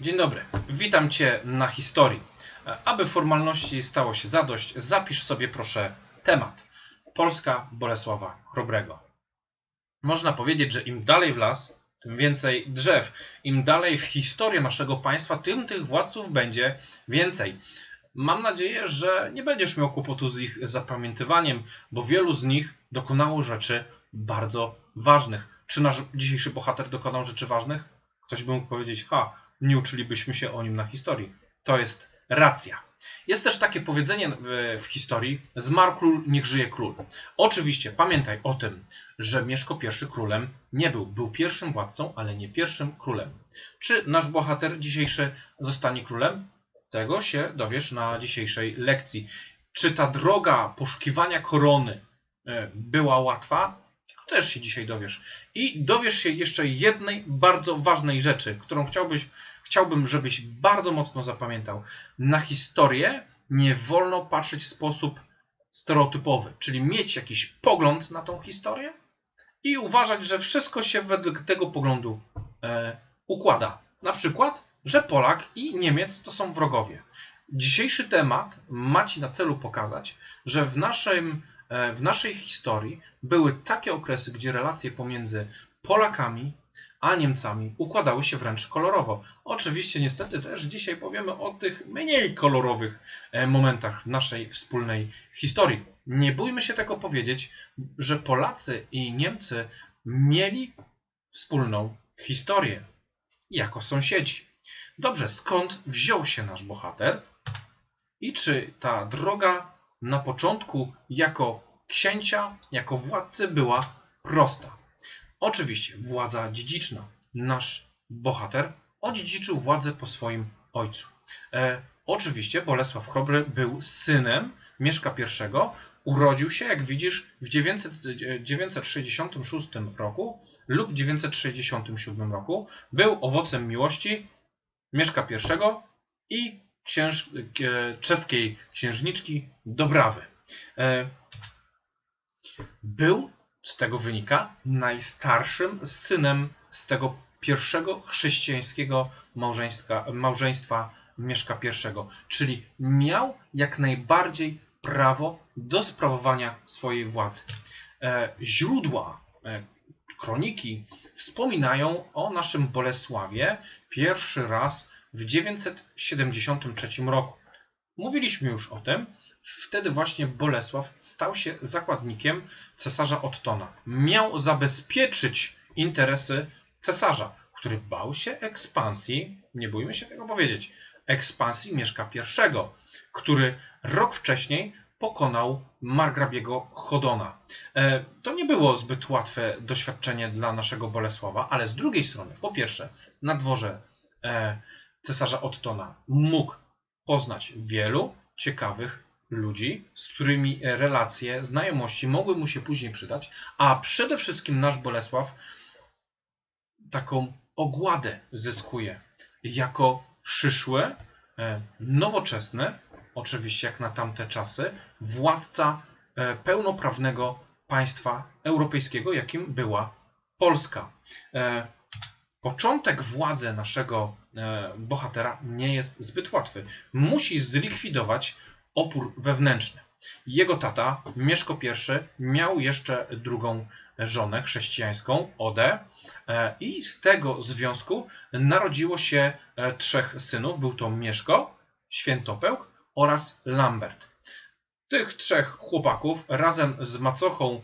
Dzień dobry, witam Cię na historii. Aby formalności stało się zadość, zapisz sobie proszę temat. Polska Bolesława Chrobrego. Można powiedzieć, że im dalej w las, tym więcej drzew. Im dalej w historię naszego państwa, tym tych władców będzie więcej. Mam nadzieję, że nie będziesz miał kłopotu z ich zapamiętywaniem, bo wielu z nich dokonało rzeczy bardzo ważnych. Czy nasz dzisiejszy bohater dokonał rzeczy ważnych? Ktoś by mógł powiedzieć, ha, nie uczylibyśmy się o nim na historii. To jest racja. Jest też takie powiedzenie w- w historii: zmarł król, niech żyje król. Oczywiście pamiętaj o tym, że Mieszko I królem nie był. Był pierwszym władcą, ale nie pierwszym królem. Czy nasz bohater dzisiejszy zostanie królem? Tego się dowiesz na dzisiejszej lekcji. Czy ta droga poszukiwania korony e, była łatwa? Też się dzisiaj dowiesz. I dowiesz się jeszcze jednej bardzo ważnej rzeczy, którą chciałbyś, chciałbym, żebyś bardzo mocno zapamiętał. Na historię nie wolno patrzeć w sposób stereotypowy, czyli mieć jakiś pogląd na tą historię i uważać, że wszystko się według tego poglądu e, układa. Na przykład, że Polak i Niemiec to są wrogowie. Dzisiejszy temat ma Ci na celu pokazać, że w, naszym, w naszej historii były takie okresy, gdzie relacje pomiędzy Polakami a Niemcami układały się wręcz kolorowo. Oczywiście, niestety, też dzisiaj powiemy o tych mniej kolorowych e, momentach w naszej wspólnej historii. Nie bójmy się tego powiedzieć, że Polacy i Niemcy mieli wspólną historię jako sąsiedzi. Dobrze, skąd wziął się nasz bohater? I czy ta droga na początku jako księcia, jako władcy była prosta? Oczywiście, władza dziedziczna. Nasz bohater odziedziczył władzę po swoim ojcu. E, oczywiście Bolesław Chrobry był synem Mieszka I. Urodził się, jak widzisz, w 900, 966 roku lub 967 roku. Był owocem miłości Mieszka I i księż, czeskiej księżniczki Dobrawy. E, był, z tego wynika, najstarszym synem z tego pierwszego chrześcijańskiego małżeństwa, małżeństwa Mieszka I, czyli miał jak najbardziej prawo do sprawowania swojej władzy. E, Źródła e, kroniki wspominają o naszym Bolesławie pierwszy raz w 973 roku. Mówiliśmy już o tym. Wtedy właśnie Bolesław stał się zakładnikiem cesarza Ottona. Miał zabezpieczyć interesy cesarza, który bał się ekspansji, nie bójmy się tego powiedzieć, ekspansji Mieszka I, który rok wcześniej pokonał margrabiego Chodona. E, To nie było zbyt łatwe doświadczenie dla naszego Bolesława, ale z drugiej strony, po pierwsze, na dworze e, cesarza Ottona mógł poznać wielu ciekawych ludzi, z którymi relacje, znajomości mogły mu się później przydać, a przede wszystkim nasz Bolesław taką ogładę zyskuje jako przyszły, e, nowoczesny, oczywiście jak na tamte czasy, władca e, pełnoprawnego państwa europejskiego, jakim była Polska. E, Początek władzy naszego bohatera nie jest zbyt łatwy. Musi zlikwidować opór wewnętrzny. Jego tata, Mieszko I, miał jeszcze drugą żonę chrześcijańską, Odę, e, i z tego związku narodziło się e, trzech synów. Był to Mieszko, Świętopełk oraz Lambert. Tych trzech chłopaków razem z macochą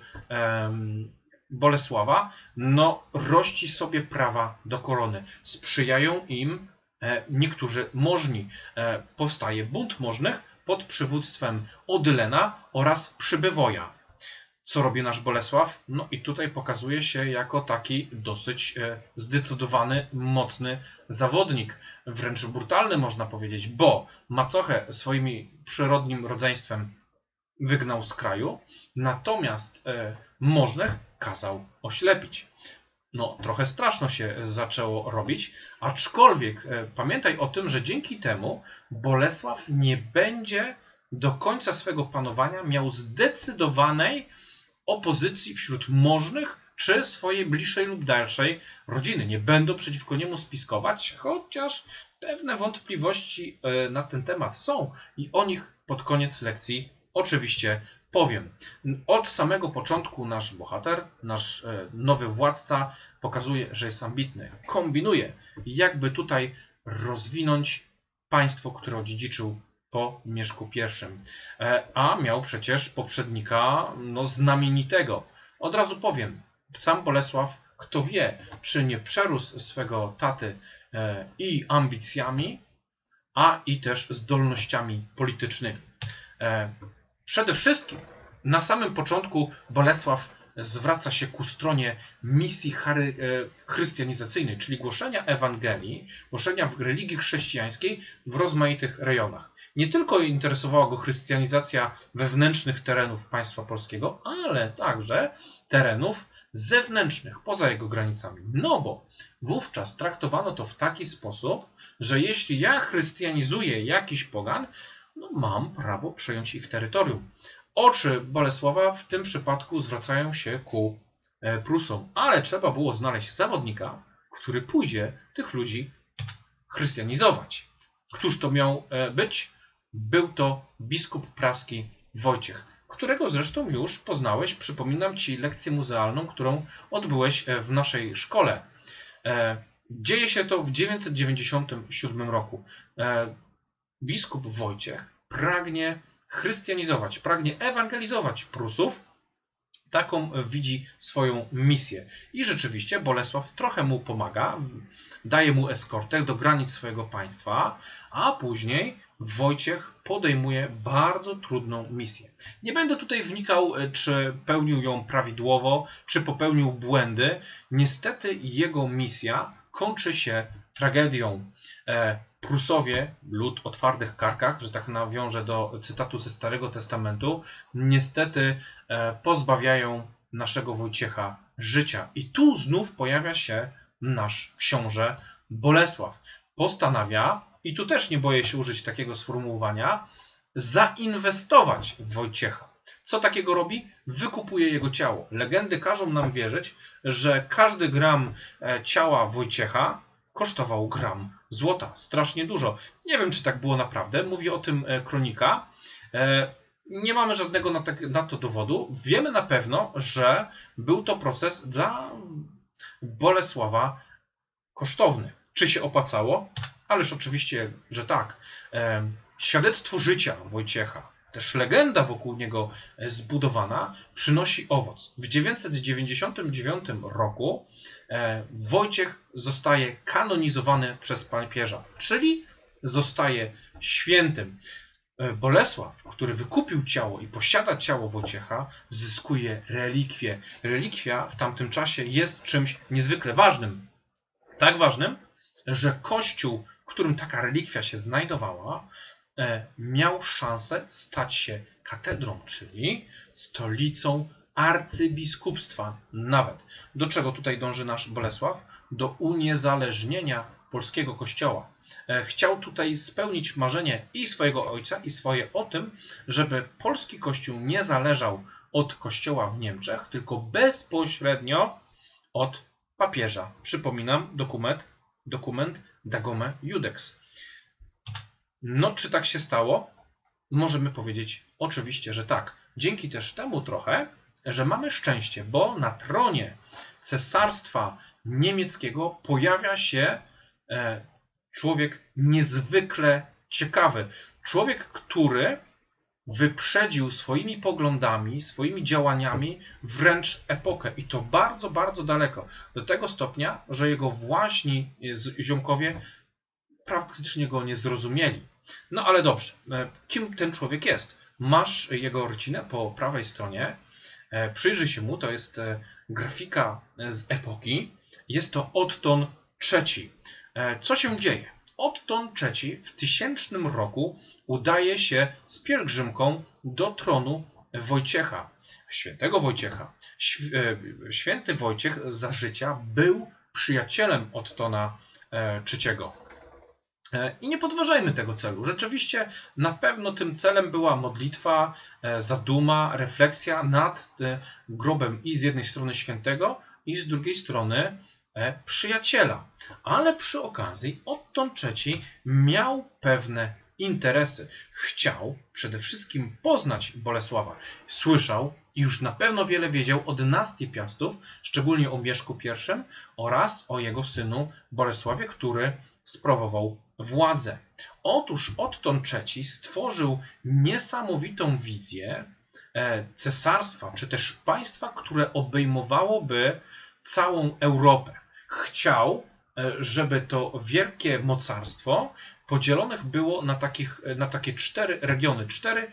Bolesława no, rości sobie prawa do korony. Sprzyjają im e, niektórzy możni. E, powstaje bunt możnych pod przywództwem Odylena oraz Przybywoja. Co robi nasz Bolesław? No i tutaj pokazuje się jako taki dosyć e, zdecydowany, mocny zawodnik. Wręcz brutalny można powiedzieć, bo macochę swoimi przyrodnim rodzeństwem wygnał z kraju, natomiast e, możnych kazał oślepić. No, trochę straszno się zaczęło robić, aczkolwiek e, pamiętaj o tym, że dzięki temu Bolesław nie będzie do końca swego panowania miał zdecydowanej opozycji wśród możnych czy swojej bliższej lub dalszej rodziny. Nie będą przeciwko niemu spiskować, chociaż pewne wątpliwości e, na ten temat są i o nich pod koniec lekcji oczywiście powiem. Od samego początku nasz bohater, nasz e, nowy władca pokazuje, że jest ambitny. Kombinuje, jakby tutaj rozwinąć państwo, które odziedziczył po Mieszku I. E, a miał przecież poprzednika no, znamienitego. Od razu powiem, sam Bolesław, kto wie, czy nie przerósł swego taty e, i ambicjami, a i też zdolnościami politycznymi. E, przede wszystkim na samym początku Bolesław zwraca się ku stronie misji chary, chrystianizacyjnej, czyli głoszenia Ewangelii, głoszenia religii chrześcijańskiej w rozmaitych rejonach. Nie tylko interesowała go chrystianizacja wewnętrznych terenów państwa polskiego, ale także terenów zewnętrznych, poza jego granicami. No bo wówczas traktowano to w taki sposób, że jeśli ja chrystianizuję jakiś pogan, no mam prawo przejąć ich terytorium. Oczy Bolesława w tym przypadku zwracają się ku e, Prusom, ale trzeba było znaleźć zawodnika, który pójdzie tych ludzi chrystianizować. Któż to miał e, być? Był to biskup praski Wojciech, którego zresztą już poznałeś. Przypominam Ci lekcję muzealną, którą odbyłeś e, w naszej szkole. Dzieje się to w 997 roku. E, biskup Wojciech pragnie chrystianizować, pragnie ewangelizować Prusów. Taką widzi swoją misję. I rzeczywiście Bolesław trochę mu pomaga, daje mu eskortę do granic swojego państwa, a później Wojciech podejmuje bardzo trudną misję. Nie będę tutaj wnikał, e, czy pełnił ją prawidłowo, czy popełnił błędy. Niestety jego misja kończy się tragedią. E, Prusowie, lud o twardych karkach, że tak nawiążę do cytatu ze Starego Testamentu, niestety e, pozbawiają naszego Wojciecha życia. I tu znów pojawia się nasz książę Bolesław. Postanawia i tu też nie boję się użyć takiego sformułowania, zainwestować w Wojciecha. Co takiego robi? Wykupuje jego ciało. Legendy każą nam wierzyć, że każdy gram e, ciała Wojciecha kosztował gram złota. Strasznie dużo. Nie wiem, czy tak było naprawdę. Mówi o tym e, kronika. E, nie mamy żadnego na, na to dowodu. Wiemy na pewno, że był to proces dla Bolesława kosztowny. Czy się opłacało? Ależ oczywiście, że tak. Świadectwo życia Wojciecha, też legenda wokół niego e, zbudowana, przynosi owoc. W 999 roku e, Wojciech zostaje kanonizowany przez papieża, czyli zostaje świętym. E, Bolesław, który wykupił ciało i posiada ciało Wojciecha, zyskuje relikwię. Relikwia w tamtym czasie jest czymś niezwykle ważnym. Tak ważnym, że Kościół w którym taka relikwia się znajdowała, miał szansę stać się katedrą, czyli stolicą arcybiskupstwa nawet. Do czego tutaj dąży nasz Bolesław? Do uniezależnienia polskiego kościoła. E, chciał tutaj spełnić marzenie i swojego ojca, i swoje o tym, żeby polski kościół nie zależał od kościoła w Niemczech, tylko bezpośrednio od papieża. Przypominam dokument, dokument Dagome Judex. No, czy tak się stało? Możemy powiedzieć oczywiście, że tak. Dzięki też temu trochę, że mamy szczęście, bo na tronie cesarstwa niemieckiego pojawia się e, człowiek niezwykle ciekawy. Człowiek, który wyprzedził swoimi poglądami, swoimi działaniami wręcz epokę i to bardzo, bardzo daleko. Do tego stopnia, że jego właśnie ziomkowie praktycznie go nie zrozumieli. No ale dobrze, e, kim ten człowiek jest? Masz jego rodzinę po prawej stronie, e, przyjrzyj się mu, to jest e, grafika z epoki, jest to Otton III. Co się dzieje? Otton III w tysięcznym roku udaje się z pielgrzymką do tronu Wojciecha, świętego Wojciecha. Święty Wojciech za życia był przyjacielem Ottona III. E, I nie podważajmy tego celu. Rzeczywiście na pewno tym celem była modlitwa, e, zaduma, refleksja nad grobem i z jednej strony świętego, i z drugiej strony e, przyjaciela. Ale przy okazji Otton III miał pewne interesy. Chciał przede wszystkim poznać Bolesława. Słyszał i już na pewno wiele wiedział o dynastii Piastów, szczególnie o Mieszku I oraz o jego synu Bolesławie, który sprawował władzę. Otóż Otton III stworzył niesamowitą wizję e, cesarstwa, czy też państwa, które obejmowałoby całą Europę. Chciał, e, żeby to wielkie mocarstwo podzielonych było na, takich, na takie cztery regiony, cztery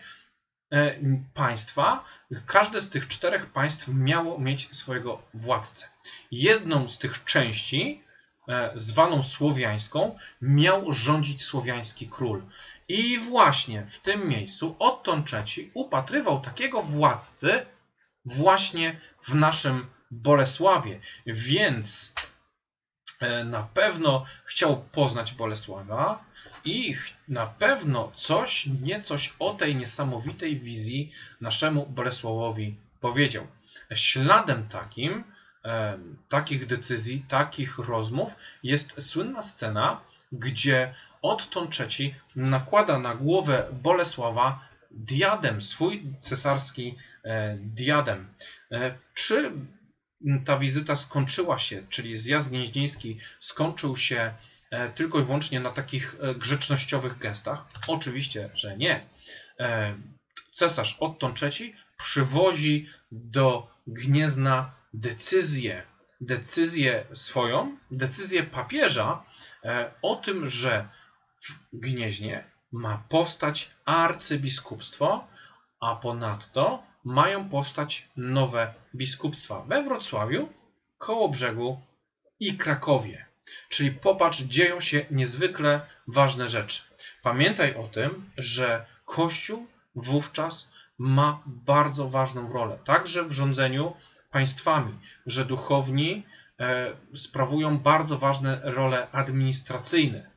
e, państwa. Każde z tych czterech państw miało mieć swojego władcę. Jedną z tych części, e, zwaną słowiańską, miał rządzić słowiański król. I właśnie w tym miejscu Otton III upatrywał takiego władcy właśnie w naszym Bolesławie. Więc e, na pewno chciał poznać Bolesława, i na pewno coś, nie coś o tej niesamowitej wizji naszemu Bolesławowi powiedział. Śladem takim, e, takich decyzji, takich rozmów jest słynna scena, gdzie Otton III nakłada na głowę Bolesława diadem, swój cesarski e, diadem. E, czy ta wizyta skończyła się, czyli zjazd gnieźnieński skończył się E, tylko i wyłącznie na takich grzecznościowych gestach? Oczywiście, że nie. Cesarz Otton III przywozi do Gniezna decyzję, decyzję swoją, decyzję papieża o tym, że w Gnieźnie ma powstać arcybiskupstwo, a ponadto mają powstać nowe biskupstwa we Wrocławiu, Kołobrzegu i Krakowie. Czyli popatrz, dzieją się niezwykle ważne rzeczy. Pamiętaj o tym, że Kościół wówczas ma bardzo ważną rolę, także w rządzeniu państwami, że duchowni e, sprawują bardzo ważne role administracyjne.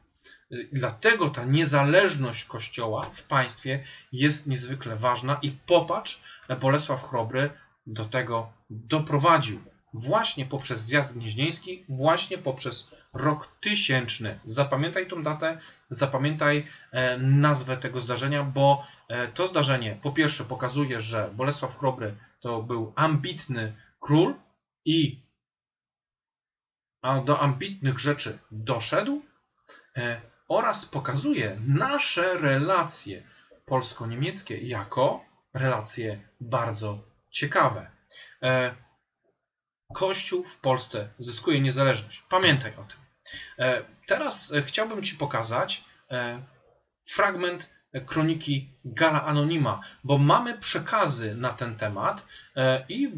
Dlatego ta niezależność Kościoła w państwie jest niezwykle ważna i popatrz, Bolesław Chrobry do tego doprowadził właśnie poprzez zjazd gnieźnieński, właśnie poprzez rok tysięczny. Zapamiętaj tą datę, zapamiętaj e, nazwę tego zdarzenia, bo e, to zdarzenie po pierwsze pokazuje, że Bolesław Chrobry to był ambitny król i do ambitnych rzeczy doszedł e, oraz pokazuje nasze relacje polsko-niemieckie jako relacje bardzo ciekawe. Kościół w Polsce zyskuje niezależność. Pamiętaj o tym. E, teraz e, chciałbym Ci pokazać e, fragment kroniki Gala Anonima, bo mamy przekazy na ten temat i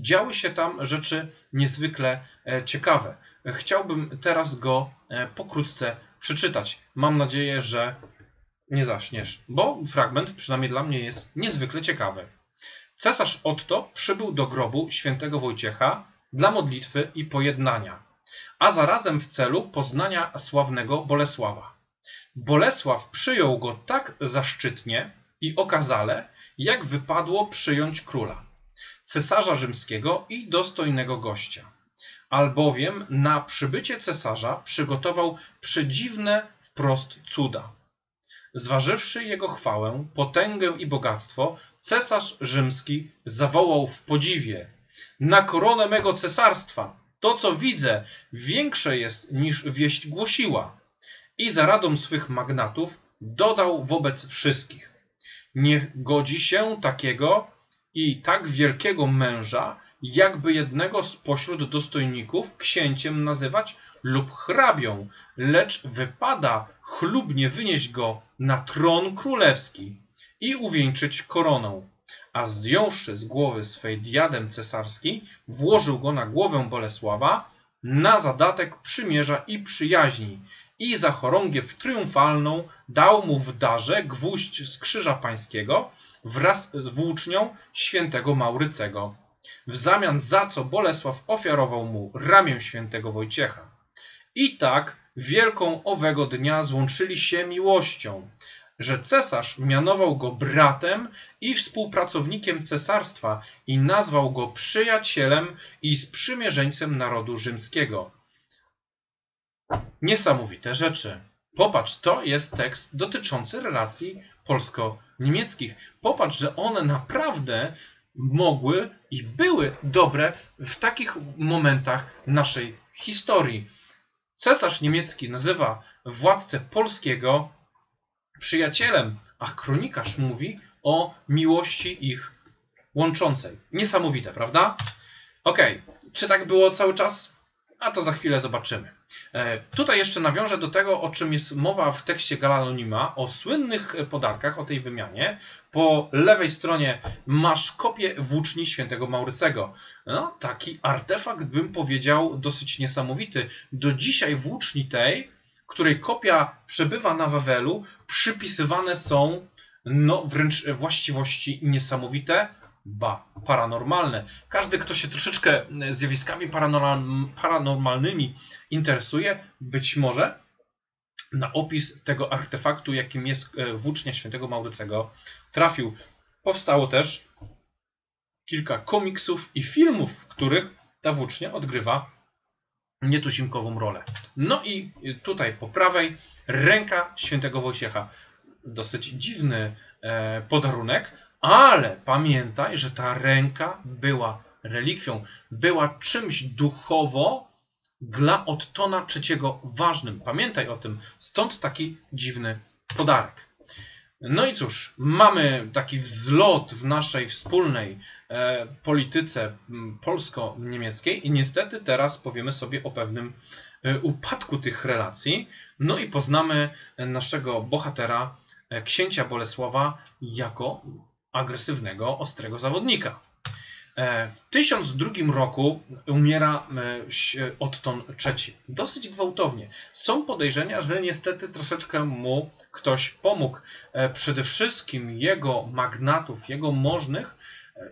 działy się tam rzeczy niezwykle ciekawe. Chciałbym teraz go pokrótce przeczytać. Mam nadzieję, że nie zaśniesz, bo fragment przynajmniej dla mnie jest niezwykle ciekawy. Cesarz Otto przybył do grobu świętego Wojciecha dla modlitwy i pojednania, a zarazem w celu poznania sławnego Bolesława. Bolesław przyjął go tak zaszczytnie i okazale, jak wypadło przyjąć króla, cesarza rzymskiego i dostojnego gościa. Albowiem na przybycie cesarza przygotował przedziwne wprost cuda. Zważywszy jego chwałę, potęgę i bogactwo, cesarz rzymski zawołał w podziwie na koronę mego cesarstwa. To, co widzę, większe jest niż wieść głosiła. I za radą swych magnatów dodał wobec wszystkich. Niech godzi się takiego i tak wielkiego męża, jakby jednego spośród dostojników księciem nazywać lub hrabią, lecz wypada chlubnie wynieść go na tron królewski i uwieńczyć koroną a zdjąwszy z głowy swej diadem cesarski, włożył go na głowę Bolesława na zadatek przymierza i przyjaźni i za chorągiew triumfalną dał mu w darze gwóźdź z krzyża pańskiego wraz z włócznią świętego Maurycego, w zamian za co Bolesław ofiarował mu ramię świętego Wojciecha. I tak wielką owego dnia złączyli się miłością, że cesarz mianował go bratem i współpracownikiem cesarstwa i nazwał go przyjacielem i sprzymierzeńcem narodu rzymskiego. Niesamowite rzeczy. Popatrz, to jest tekst dotyczący relacji polsko-niemieckich. Popatrz, że one naprawdę mogły i były dobre w takich momentach naszej historii. Cesarz niemiecki nazywa władcę polskiego przyjacielem, a kronikarz mówi o miłości ich łączącej. Niesamowite, prawda? Okej, czy tak było cały czas? A to za chwilę zobaczymy. E, tutaj jeszcze nawiążę do tego, o czym jest mowa w tekście Galalonima, o słynnych podarkach, o tej wymianie. Po lewej stronie masz kopię włóczni świętego Maurycego. No, taki artefakt, bym powiedział, dosyć niesamowity. Do dzisiaj włóczni tej, której kopia przebywa na Wawelu, przypisywane są no, wręcz właściwości niesamowite, ba, paranormalne. Każdy, kto się troszeczkę zjawiskami paranormalnymi interesuje, być może na opis tego artefaktu, jakim jest e, włócznia świętego Maurycego, trafił. Powstało też kilka komiksów i filmów, w których ta włócznia odgrywa nietuzinkową rolę. No i tutaj po prawej ręka świętego Wojciecha. Dosyć dziwny e, podarunek, ale pamiętaj, że ta ręka była relikwią, była czymś duchowo dla Ottona III ważnym. Pamiętaj o tym, stąd taki dziwny podarek. No i cóż, mamy taki wzlot w naszej wspólnej e, polityce polsko-niemieckiej i niestety teraz powiemy sobie o pewnym e, upadku tych relacji. No i poznamy naszego bohatera, e, księcia Bolesława, jako agresywnego, ostrego zawodnika. E, w 1002 roku umiera e, Otton III. Dosyć gwałtownie. Są podejrzenia, że niestety troszeczkę mu ktoś pomógł. E, przede wszystkim jego magnatów, jego możnych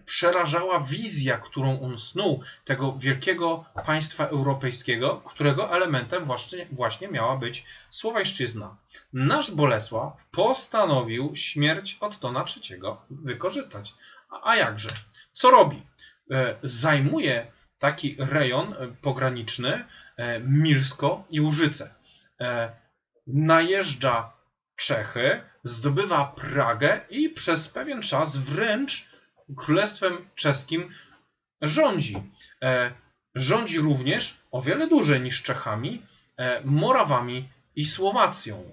przerażała wizja, którą on snuł, tego wielkiego państwa europejskiego, którego elementem właśnie, właśnie miała być Słowańszczyzna. Nasz Bolesław postanowił śmierć Ottona III wykorzystać. A, jakże? Co robi? E, zajmuje taki rejon pograniczny e, Milsko i Łużyce. E, najeżdża Czechy, zdobywa Pragę i przez pewien czas wręcz Królestwem Czeskim rządzi. E, rządzi również o wiele dłużej niż Czechami, e, Morawami i Słowacją.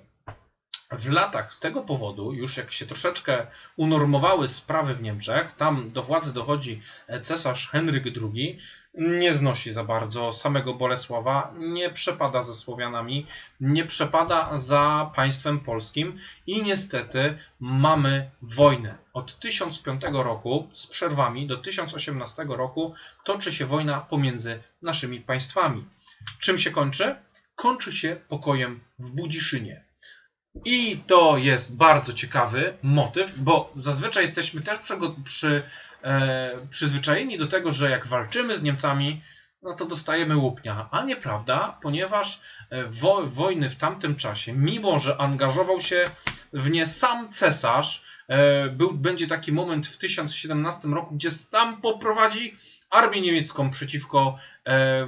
W latach z tego powodu, już jak się troszeczkę unormowały sprawy w Niemczech, tam do władzy dochodzi cesarz Henryk II, nie znosi za bardzo samego Bolesława, nie przepada ze Słowianami, nie przepada za państwem polskim i niestety mamy wojnę. Od 1005 roku z przerwami do 1018 roku toczy się wojna pomiędzy naszymi państwami. Czym się kończy? Kończy się pokojem w Budziszynie. I to jest bardzo ciekawy motyw, bo zazwyczaj jesteśmy też przy, przy przyzwyczajeni do tego, że jak walczymy z Niemcami, no to dostajemy łupnia. A nieprawda, ponieważ e, wo, wojny w tamtym czasie, mimo że angażował się w nie sam cesarz, e, był, będzie taki moment w 1017 roku, gdzie sam poprowadzi armię niemiecką przeciwko e,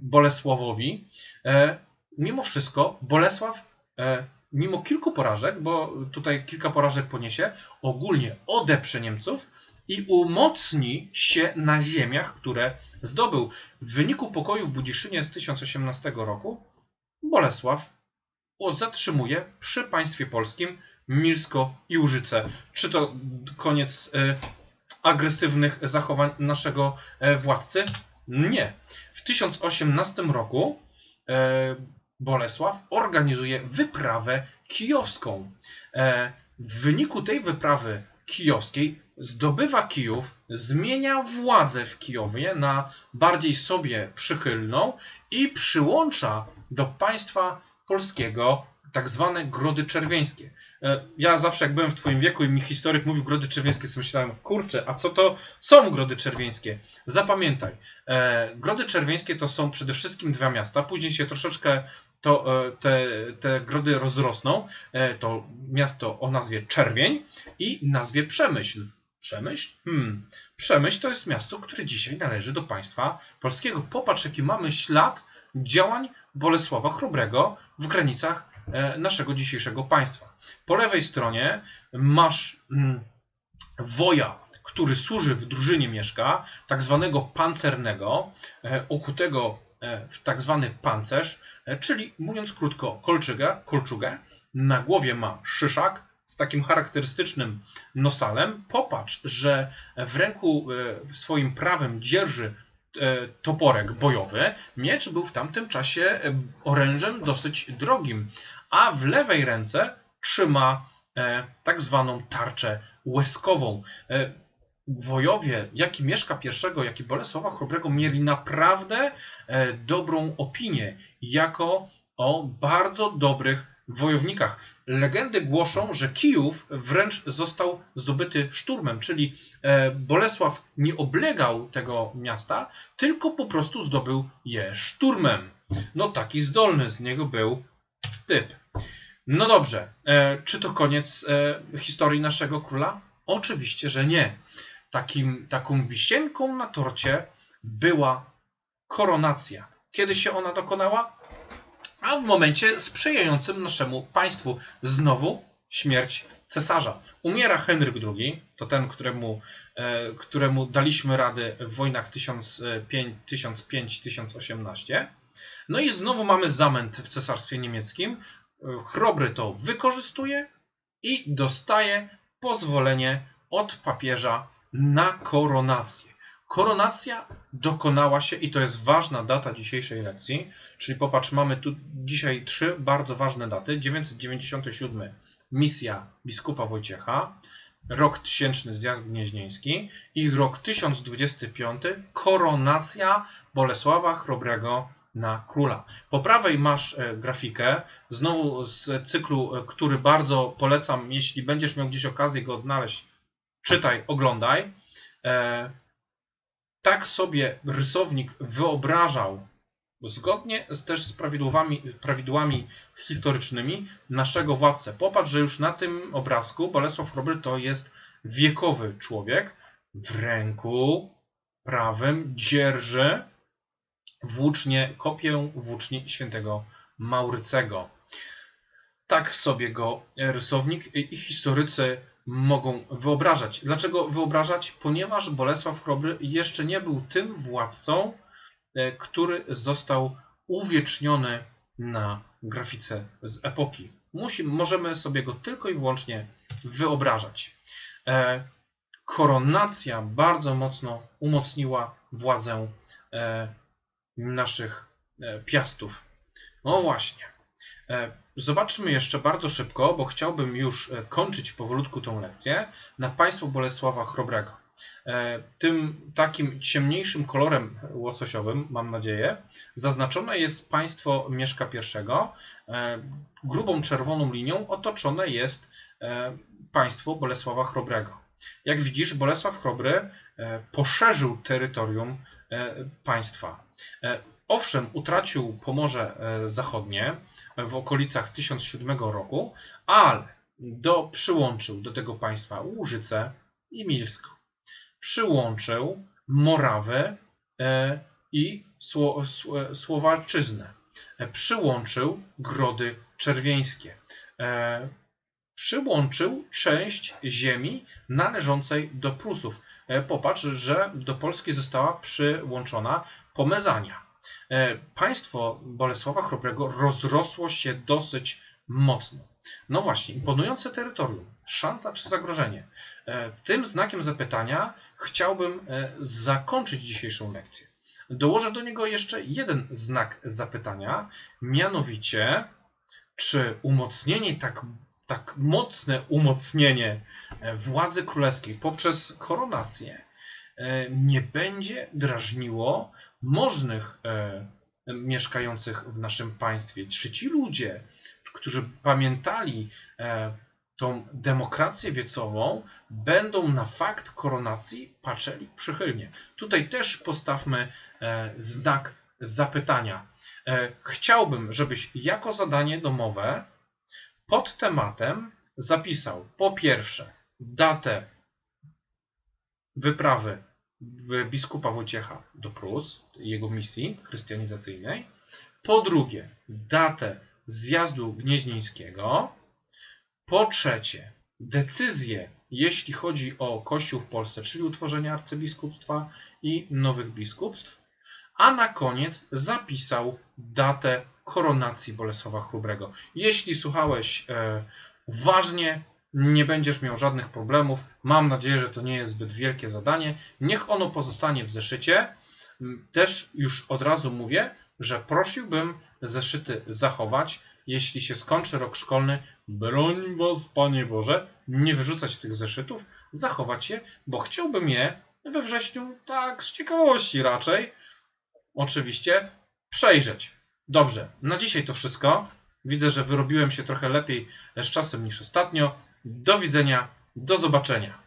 Bolesławowi. E, mimo wszystko Bolesław e, mimo kilku porażek, bo tutaj kilka porażek poniesie, ogólnie odeprze Niemców i umocni się na ziemiach, które zdobył. W wyniku pokoju w Budziszynie z 1018 roku Bolesław zatrzymuje przy państwie polskim Milsko i Łużyce. Czy to koniec e, agresywnych zachowań naszego e, władcy? Nie. W 1018 roku e, Bolesław organizuje wyprawę kijowską. W wyniku tej wyprawy kijowskiej zdobywa Kijów, zmienia władzę w Kijowie na bardziej sobie przychylną i przyłącza do państwa polskiego tak zwane grody czerwieńskie. E, ja zawsze jak byłem w twoim wieku i mi historyk mówił grody czerwieńskie, sobie myślałem, kurczę, a co to są grody czerwieńskie? Zapamiętaj, e, grody czerwieńskie to są przede wszystkim dwa miasta, później się troszeczkę to, e, te, te grody rozrosną. To miasto o nazwie Czerwień i nazwie Przemyśl. Przemyśl? Hmm. Przemyśl to jest miasto, które dzisiaj należy do państwa polskiego. Popatrz, jaki mamy ślad działań Bolesława Chrobrego w granicach e, naszego dzisiejszego państwa. Po lewej stronie masz mm, woja, który służy w drużynie Mieszka, tak zwanego pancernego, e, okutego e, w tak zwany pancerz, e, czyli mówiąc krótko, kolczugę, kolczugę. Na głowie ma szyszak z takim charakterystycznym nosalem. Popatrz, że w ręku e, swoim prawym dzierży e, toporek bojowy. Miecz był w tamtym czasie e, orężem dosyć drogim, a w lewej ręce trzyma e, tak zwaną tarczę łeskową. Wojowie, jak i Mieszka I, jak i Bolesława Chrobrego mieli naprawdę e, dobrą opinię jako o bardzo dobrych wojownikach. Legendy głoszą, że Kijów wręcz został zdobyty szturmem, czyli e, Bolesław nie oblegał tego miasta, tylko po prostu zdobył je szturmem. No taki zdolny z niego był typ. No dobrze, e, czy to koniec historii naszego króla? Oczywiście, że nie. Takim, taką wisienką na torcie była koronacja. Kiedy się ona dokonała? A w momencie sprzyjającym naszemu państwu. Znowu śmierć cesarza. Umiera Henryk II, to ten, któremu, e, któremu daliśmy radę w wojnach 1005-1018. No i znowu mamy zamęt w cesarstwie niemieckim. E, Chrobry to wykorzystuje i dostaje pozwolenie od papieża na koronację. Koronacja dokonała się i to jest ważna data dzisiejszej lekcji, czyli popatrz, mamy tu dzisiaj trzy bardzo ważne daty. 997 misja biskupa Wojciecha, rok tysięczny zjazd gnieźnieński i rok 1025 koronacja Bolesława Chrobrego na króla. Po prawej masz e, grafikę, znowu z cyklu, e, który bardzo polecam, jeśli będziesz miał gdzieś okazję go odnaleźć, czytaj, oglądaj. E, tak sobie rysownik wyobrażał, zgodnie z, też z prawidłami, prawidłami historycznymi, naszego władcę. Popatrz, że już na tym obrazku Bolesław Chrobry to jest wiekowy człowiek. W ręku prawym dzierży włócznie, kopię włóczni świętego Maurycego. Tak sobie go rysownik i historycy mogą wyobrażać. Dlaczego wyobrażać? Ponieważ Bolesław Chrobry jeszcze nie był tym władcą, e, który został uwieczniony na grafice z epoki. Musi, możemy sobie go tylko i wyłącznie wyobrażać. E, koronacja bardzo mocno umocniła władzę e, naszych piastów. No właśnie. Zobaczmy jeszcze bardzo szybko, bo chciałbym już e, kończyć powolutku tą lekcję, na państwo Bolesława Chrobrego. E, tym takim ciemniejszym kolorem łososiowym, mam nadzieję, zaznaczone jest państwo Mieszka I. E, grubą czerwoną linią otoczone jest państwo Bolesława Chrobrego. Jak widzisz, Bolesław Chrobry poszerzył terytorium państwa. Owszem, utracił Pomorze e, Zachodnie w okolicach 1007 roku, ale do, przyłączył do tego państwa Łużyce i Milsko. Przyłączył Morawę e, i Słowaczyznę. E, przyłączył Grody Czerwieńskie. Przyłączył część ziemi należącej do Prusów. Popatrz, że do Polski została przyłączona Pomezania. E, państwo Bolesława Chrobrego rozrosło się dosyć mocno. No właśnie, imponujące terytorium. Szansa czy zagrożenie? E, tym znakiem zapytania chciałbym e, zakończyć dzisiejszą lekcję. Dołożę do niego jeszcze jeden znak zapytania, mianowicie, czy umocnienie, tak, tak mocne umocnienie władzy królewskiej poprzez koronację nie będzie drażniło możnych e, mieszkających w naszym państwie. Czy ci ludzie, którzy pamiętali e, tą demokrację wiecową, będą na fakt koronacji patrzyli przychylnie. Tutaj też postawmy e, znak zapytania. E, chciałbym, żebyś jako zadanie domowe pod tematem zapisał po pierwsze datę wyprawy biskupa Wojciecha do Prus, jego misji chrystianizacyjnej. Po drugie, datę zjazdu gnieźnieńskiego. Po trzecie, decyzję, jeśli chodzi o Kościół w Polsce, czyli utworzenie arcybiskupstwa i nowych biskupstw. A na koniec zapisał datę koronacji Bolesława Chrobrego. Jeśli słuchałeś e, uważnie, nie będziesz miał żadnych problemów. Mam nadzieję, że to nie jest zbyt wielkie zadanie. Niech ono pozostanie w zeszycie. Też już od razu mówię, że prosiłbym zeszyty zachować. Jeśli się skończy rok szkolny, broń was, Panie Boże, nie wyrzucać tych zeszytów, zachować je, bo chciałbym je we wrześniu, tak z ciekawości raczej, oczywiście, przejrzeć. Dobrze, na dzisiaj to wszystko. Widzę, że wyrobiłem się trochę lepiej z czasem niż ostatnio. Do widzenia, do zobaczenia.